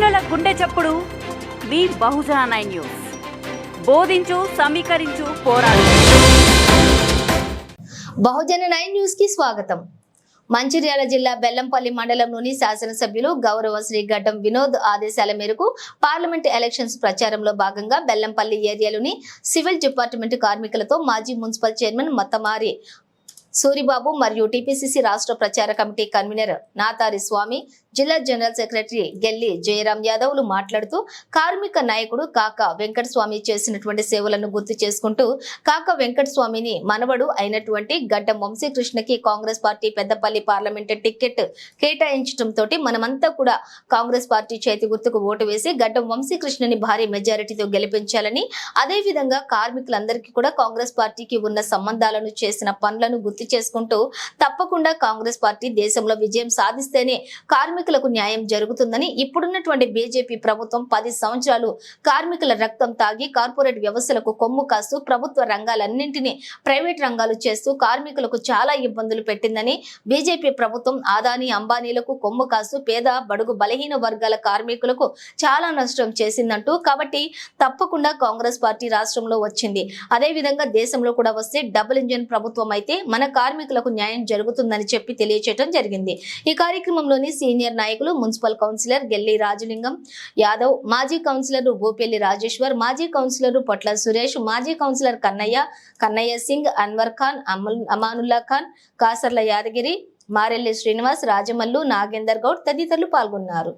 చప్పుడు మీ బహుజన nine news. బోధించు సమీకరించు పోరాడు. బహుజన నైన్ న్యూస్కి స్వాగతం. మంచిర్యాల జిల్లా బెల్లంపల్లి మండలంలోని శాసనసభ్యులు గౌరవ శ్రీ గడ్డం వినోద్ ఆదేశాల మేరకు పార్లమెంట్ ఎలక్షన్స్ ప్రచారంలో భాగంగా బెల్లంపల్లి ఏరియాలోని సివిల్ డిపార్ట్మెంట్ కార్మికులతో మాజీ మున్సిపల్ చైర్మన్ మత్తమారి సూరిబాబు మరియు టీపీసీసీ రాష్ట్ర ప్రచార కమిటీ కన్వీనర్ నాతారి స్వామి జిల్లా జనరల్ సెక్రటరీ గెల్లి జయరాం యాదవ్లు మాట్లాడుతూ కార్మిక నాయకుడు కాక వెంకటస్వామి చేసినటువంటి సేవలను గుర్తు చేసుకుంటూ కాక వెంకటస్వామిని మనవడు అయినటువంటి Gaddam వంశీకృష్ణకి Congress party Peddapalli parliament ticket కేటాయించడంతో మనమంతా కూడా కాంగ్రెస్ పార్టీ చేతి గుర్తుకు ఓటు వేసి గడ్డం వంశీకృష్ణని భారీ మెజారిటీతో గెలిపించాలని అదే విధంగా కార్మికులందరికీ కూడా కాంగ్రెస్ పార్టీకి ఉన్న సంబంధాలను చేసిన పనులను గుర్తు చేసుకుంటూ తప్పకుండా కాంగ్రెస్ పార్టీ దేశంలో విజయం సాధిస్తేనే కార్మికులకు న్యాయం జరుగుతుందని ఇప్పుడున్నటువంటి బీజేపీ ప్రభుత్వం పది సంవత్సరాలు కార్మికుల రక్తం తాగి కార్పొరేట్ వ్యవస్థలకు కొమ్ము కాస్తూ ప్రభుత్వ రంగాలన్నింటినీ ప్రైవేట్ రంగాలు చేస్తూ కార్మికులకు చాలా ఇబ్బందులు పెట్టిందని బీజేపీ ప్రభుత్వం ఆదాని అంబానీలకు కొమ్ము కాస్తూ పేద బడుగు బలహీన వర్గాల కార్మికులకు చాలా నష్టం చేసిందంటూ కాబట్టి తప్పకుండా కాంగ్రెస్ పార్టీ రాష్ట్రంలో వచ్చింది. అదే విధంగా దేశంలో కూడా వస్తే డబుల్ ఇంజన్ ప్రభుత్వం అయితే మన కార్మికులకు న్యాయం జరుగుతుందని చెప్పి తెలియచేయడం జరిగింది. ఈ కార్యక్రమంలోని సీనియర్ నాయకులు మున్సిపల్ కౌన్సిలర్ గెల్లి రాజలింగం యాదవ్ మాజీ కౌన్సిలర్ భూపెల్లి రాజేశ్వర్ మాజీ కౌన్సిలర్ పొట్ల సురేష్ మాజీ కౌన్సిలర్ కన్నయ్య కన్నయ్య సింగ్ అన్వర్ ఖాన్ అమల్ అమానుల్లా ఖాన్ కాసర్ల యాదగిరి మారెల్లి శ్రీనివాస్ రాజమల్లు నాగేందర్ గౌడ్ తదితరులు పాల్గొన్నారు.